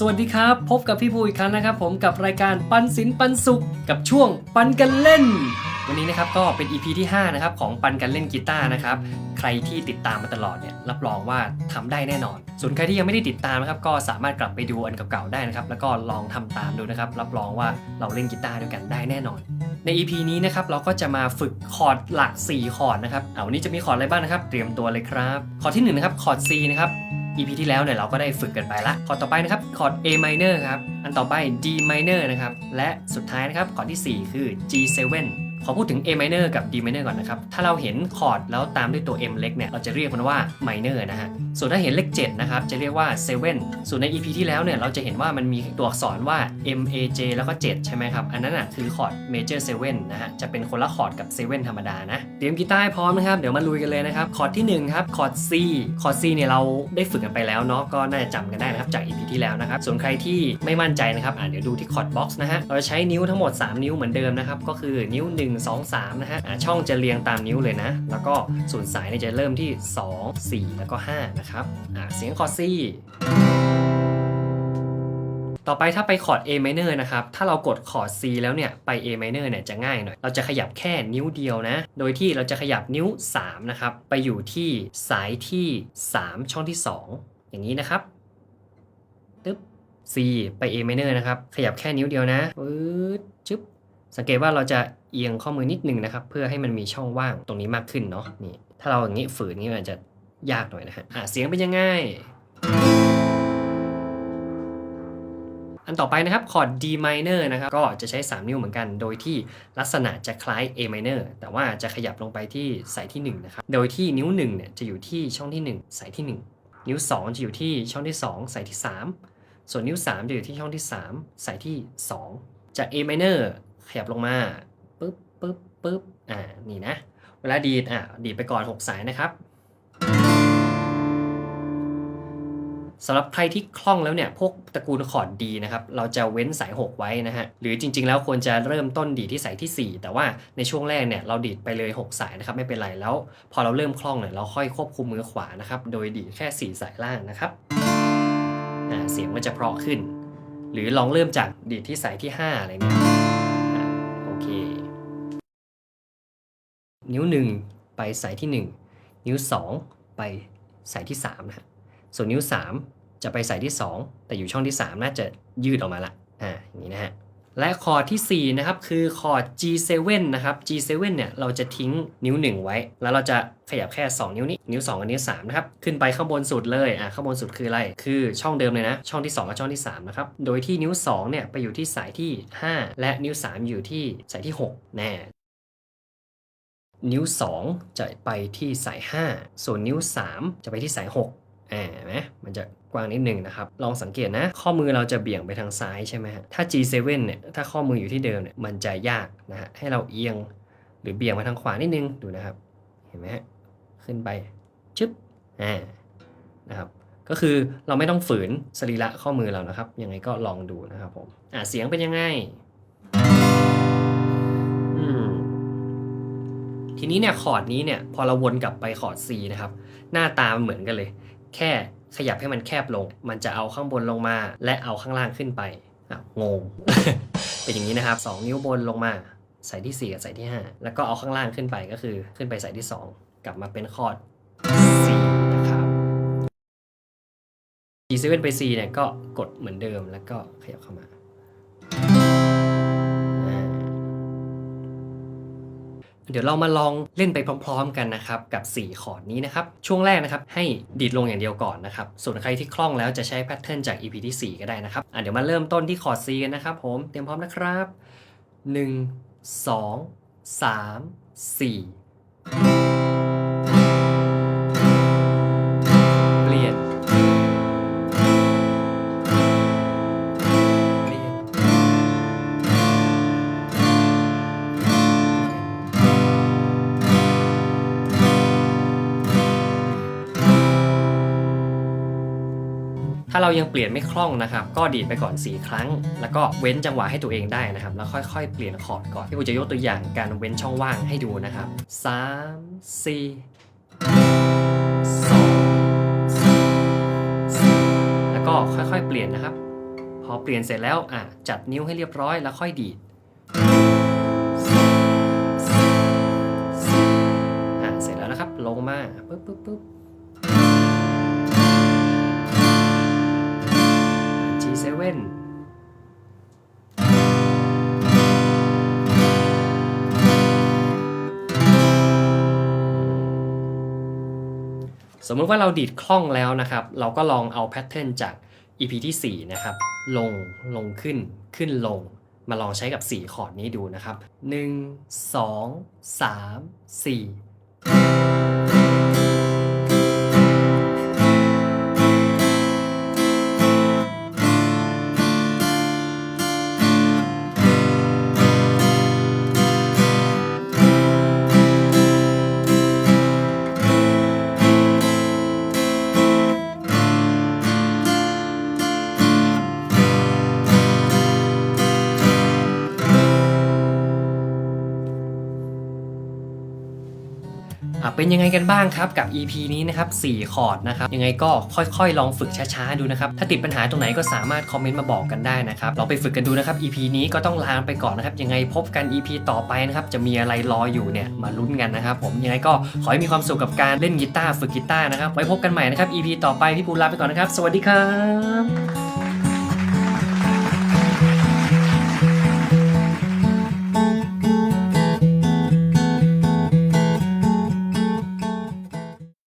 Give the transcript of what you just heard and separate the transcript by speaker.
Speaker 1: สวัสดีครับ พบกับพี่ภูอีกครั้งนะครับ ผมกับรายการปันศิลปันสุข กับช่วงปันกันเล่น วันนี้นะครับก็เป็น EP ที่ 5 นะครับของปันกันเล่นกีตาร์นะครับ ใครที่ติดตามมาตลอดเนี่ยรับรองว่าทำได้แน่นอน ส่วนใครที่ยังไม่ได้ติดตามนะครับก็สามารถกลับไปดูอันเก่าๆได้นะครับ แล้วก็ลองทำตามดูนะครับ รับรองว่าเราเล่นกีตาร์ด้วยกันได้แน่นอนใน EP นี้นะครับเราก็จะมาฝึกคอร์ดหลัก 4 คอร์ดนะครับ เอาวันนี้จะมีคอร์ดอะไรบ้างนะครับ เตรียมตัวเลยครับ คอร์ดที่1นะครับ คอร์ด C นะครับ EP ที่แล้วเนี่ยเราก็ได้ฝึกกันไปละคอร์ดต่อไปนะครับคอร์ด A minor ครับ อันต่อไป D minor นะครับ และสุดท้ายนะครับคอร์ดที่ 4 คือ G7 ขอพูดถึง A minor กับ D minor ก่อนนะครับ ถ้าเราเห็นคอร์ดแล้วตามด้วยตัว M เล็กเนี่ย เราจะเรียกมันว่า minor นะฮะ ส่วนถ้าเห็นเลข7นะครับจะเรียกว่า 7 ส่วนใน EP ที่แล้วเนี่ยเราจะเห็นว่ามันมีตัวอักษรว่า M A J แล้วก็ 7 ใช่ไหมครับ อันนั้นอะคือคอร์ด major 7นะฮะจะเป็นคนละคอร์ดกับ 7 ธรรมดานะเตรียมกีตาร์พร้อมนะครับเดี๋ยวมาลุยกันเลยนะครับคอร์ดที่1ครับคอร์ด C คอร์ด C เนี่ยเราได้ฝึกกันไปแล้วเนาะก็น่าจะจำกันได้นะครับจาก EP ที่แล้วนะครับส่วนใครที่ไม่มั่นใจนะครับอะเดี๋ยวดูที่คอร์ดบ็อกซ์นะฮะเราจะใช้นิ้วทั้งหมด 3 นิ้วเหมือนเดิมนะครับก็คือนิ้ว 1 2 3นะฮะช่องจะเรียงตามนิ้วเลยนะ แล้วก็ส่วนสายเนี่ยจะเริ่มที่ 2 4 แล้วก็5นะครับเสียงคอร์ด C ต่อไปถ้าไปคอร์ด A minor นะครับ ถ้าเรากดคอร์ด C แล้วเนี่ย ไป A minor เนี่ยจะง่ายหน่อย เราจะขยับแค่นิ้วเดียวนะ โดยที่เราจะขยับนิ้ว 3 นะครับ ไปอยู่ที่สายที่ 3 ช่องที่ 2 อย่างนี้นะครับตึ๊บ C ไป A minor นะครับ ขยับแค่นิ้วเดียวนะปึ๊ดจึ๊บ สังเกตว่าเราจะเอียงข้อมือนิดนึงนะครับ เพื่อให้มันมีช่องว่างตรงนี้มากขึ้นเนาะ นี่ ถ้าเราอย่างนี้ฝืนนี่มันจะ ยากหน่อยนะฮะอะเสียงเป็นยังไง อันต่อไปนะครับคอร์ด D minor นะครับก็จะใช้ 3 นิ้วเหมือนกัน โดยที่ลักษณะจะคล้าย A minor แต่ว่าจะขยับลงไปที่สายที่ 1 นะครับ โดยที่นิ้ว1เนี่ยจะอยู่ที่ช่องที่ 1 สายที่ 1 นิ้ว 2 จะอยู่ที่ช่องที่ 2 สายที่ 3 ส่วนนิ้ว 3 จะอยู่ที่ช่องที่ 3 สายที่ 2 จาก A minor ขยับลงมาปึ๊บปึ๊บปึ๊บอ่านี่นะ เวลาดีดอะดีดไปก่อน 6 สายนะครับ สำหรับใครที่คล่องแล้วเนี่ยพวกตระกูลคอร์ดดีนะครับเราจะเว้นสาย 6 ไว้นะฮะหรือจริง ๆ แล้วควรจะเริ่มต้นดีที่สายที่ 4 แต่ว่าในช่วงแรกเนี่ยเราดีดไปเลย 6 สายนะครับไม่เป็นไรแล้ว พอเราเริ่มคล่องเนี่ยเราค่อยควบคุมมือขวานะครับโดยดีดแค่ 4 สายล่างนะครับเสียงมันจะเพราะขึ้น หรือลองเริ่มจากดีดที่สายที่ 5 อะไรเนี่ยโอเค นิ้ว 1 ไปสายที่ 1 นิ้ว 2 ไปสายที่3นะฮะ ส่วนนิ้ว 3 จะไปใสายที่ 2 แต่อยู่ช่องที่ 3 น่าจะยืดออกมาละอ่าอย่างนี้นะฮะและคอร์ดที่ 4 นะครับ คือคอร์ด G7 นะครับ G7 เนี่ยเราจะทิ้งนิ้ว 1 ไว้ แล้วเราจะขยับแค่ 2 นิ้วนี้ นิ้ว 2 กับนิ้ว 3 นะครับ ขึ้นไปข้างบนสุดเลย อ่าข้างบนสุดคืออะไร คือช่องเดิมเลยนะ ช่องที่ 2 กับช่องที่ 3 นะครับ โดยที่นิ้ว 2 เนี่ย ไปอยู่ที่สายที่ 5 และนิ้ว 3 อยู่ที่สายที่ 6 แน่นิ้ว 2 จะไปที่สาย 5 ส่วนนิ้ว 3 จะไปที่สาย 6 อ่าเห็นไหมมันจะกว้างนิดนึงนะครับ ลองสังเกตนะ ข้อมือเราจะเบี่ยงไปทางซ้ายใช่ไหมฮะ ถ้า G7 เนี่ย ถ้าข้อมืออยู่ที่เดิมเนี่ย มันจะยากนะฮะ ให้เราเอียงหรือเบี่ยงมาทางขวานิดนึง ดูนะครับ เห็นไหมฮะ ขึ้นไป ชึบ อ่า นะครับ ก็คือเราไม่ต้องฝืนสรีระข้อมือเรานะครับ ยังไงก็ลองดูนะครับผม อ่าเสียงเป็นยังไง อืมทีนี้เนี่ยคอร์ดนี้เนี่ย พอเราวนกลับไปคอร์ด C นะครับ หน้าตาเหมือนกันเลย แค่ขยับให้มันแคบลง มันจะเอาข้างบนลงมา และเอาข้างล่างขึ้นไปงง เป็นอย่างนี้นะครับ 2 นิ้วบนลงมาใส่ที่ 4 กับใส่ที่ 5 แล้วก็เอาข้างล่างขึ้นไปก็คือขึ้นไปใส่ที่ 2 กลับมาเป็นคอร์ด C นะครับ G7 ไป C เนี่ยก็กดเหมือนเดิมแล้วก็ขยับเข้ามา เดี๋ยวเรามาลองเล่นไปพร้อม ๆ กันนะครับกับ 4 คอร์ดนี้นะครับช่วงแรกนะครับให้ดีดลงอย่างเดียวก่อนนะครับส่วนใครที่คล่องแล้วจะใช้แพทเทิร์นจาก EP ที่ 4 ก็ได้นะครับอะเดี๋ยวมาเริ่มต้นที่คอร์ด C กันนะครับ ผมเตรียมพร้อมนะครับ 1 2 3 4 ถ้าเรายังเปลี่ยนไม่คล่องนะครับ ก็ดีดไปก่อน 4 ครั้ง แล้วก็เว้นจังหวะให้ตัวเองได้นะครับ แล้วค่อยๆ เปลี่ยนคอร์ดก่อนที่กูจะยกตัวอย่างการเว้นช่องว่างให้ดูนะครับ 3 4 2แล้วก็ค่อยๆ เปลี่ยนนะครับ พอเปลี่ยนเสร็จแล้วอะจัดนิ้วให้เรียบร้อยแล้วค่อยดีดอะเสร็จแล้วนะครับ ลงมาปึ๊บปึ๊บปึ๊บ G7 สมมติว่าเราดีดคล่องแล้วนะครับ เราก็ลองเอาแพทเทิร์นจาก EP ที่ 4 นะครับ ลงลงขึ้นขึ้นลง มาลองใช้กับ 4 คอร์ดนี้ดูนะครับ 1 2 3 4 เป็นยังไงกันบ้างครับกับ EP นี้นะครับ4คอร์ดนะครับยังไงก็ค่อยๆ ลองฝึกช้าๆดูนะครับถ้าติดปัญหาตรงไหนก็สามารถคอมเมนต์มาบอกกันได้นะครับเราไปฝึกกันดูนะครับ EP นี้ก็ต้องลาไปก่อนนะครับยังไงพบกัน EP ต่อไปนะครับจะมีอะไรรออยู่เนี่ยมาลุ้นกันนะครับผมยังไงก็ขอให้มีความสุขกับการเล่นกีตาร์ฝึกกีตาร์นะครับไว้พบกันใหม่นะครับ EP ต่อไปพี่ปูลาไปก่อนนะครับ สวัสดีครับ